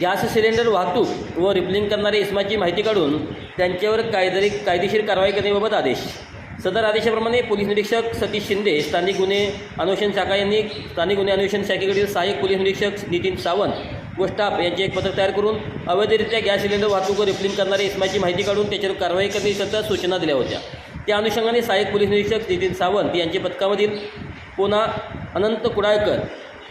Gas cylinder वाहतूक व refilling करणारे इसमाची माहिती काढून त्यांच्यावर कायदरी कायदेशीर कारवाई करण्याबाबत आदेश. सदर आदेशाप्रमाणे पोलीस निरीक्षक सतीश शिंदे स्थानिक गुन्हे अन्वेषण शाखा यांनी स्थानिक गुन्हे अन्वेषण शाखेकडील सहाय्यक पोलीस निरीक्षक नितीन सावंत व स्टाफ यांचे एक पत्रक तयार करून अवैधरित्या गॅस सिलेंडर वाहतूक व रिफिलिंग करणारे इसमाची माहिती काढून त्याच्यावर कारवाई करण्याकरता सूचना दिल्या होत्या. त्या अनुषंगाने सहाय्यक पोलीस निरीक्षक नितीन सावंत यांचे पथकामधील पुन्हा अनंत कुडाळकर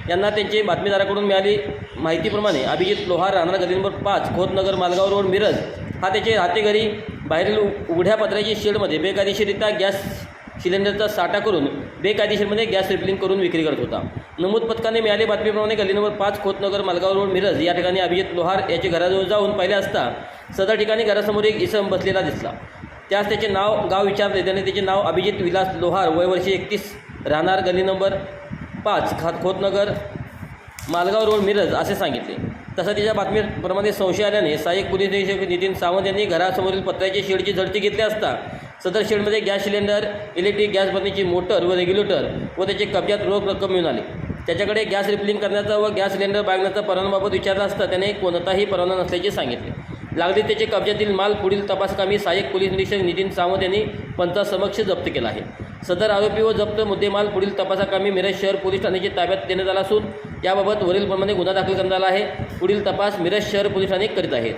यांना त्यांची बातमीदाराकडून मिळाली माहितीप्रमाणे अभिजित लोहार राहणार गली नंबर पाच खोतनगर मालगाव रोड मिरज. हा त्याचे राहते घरी. बाहेरील उघड्या पत्र्याच्या शेडमध्ये बेकायदेशीरित्या गॅस सिलेंडरचा साठा करून बेकायदेशीरमध्ये गॅस रिफिलिंग करून विक्री करत होता. नमूद पथकाने मिळाली बातमीप्रमाणे गल्ली नंबर पाच खोतनगर मालगाव रोड मिरज. या ठिकाणी अभिजित लोहार याच्या घराजवळ जाऊन पाहिले असता सदर ठिकाणी घरासमोर एक इसम बसलेला दिसला. त्यास त्याचे नाव गाव विचारले. त्याने त्याचे नाव अभिजित विलास लोहार वय वर्षी एकतीस राहणार गल्ली नंबर पाच खात खोतनगर मालगाव रोड मिरज असे सांगितले. तसं तिच्या बातमीप्रमाणे संशय आल्याने सहाय्यक पोलीस निरीक्षक नितीन सावंत यांनी घरासमोरील पत्र्याच्या शेडची झडती घेतली असता सदर शेडमध्ये गॅस सिलेंडर इलेक्ट्रिक गॅस भरण्याची मोटर व रेग्युलेटर व त्याचे कब्जात रोख रक्कम मिळून आली. त्याच्याकडे गॅस रिफिलिंग करण्याचा व गॅस सिलेंडर बागण्याचा परवानाबाबत विचारला असता त्याने कोणताही परवाना नसल्याचे सांगितले. लागली त्याचे कब्जातील माल पुढील तपासकामी सहाय्यक पोलीस निरीक्षक नितीन सावंत यांनी पंचासमक्ष जप्त केला आहे. सदर आरोपी व जप्त मुद्देमाल पुढील तपासाकामी मिरज शहर पोलीस ठाण्याच्या ताब्यात देण्यात आला असून याबाबत वरीलप्रमाणे गुन्हा दाखल करण्यात आला आहे. पुढील तपास मिरज शहर पोलीस ठाणे करीत आहेत.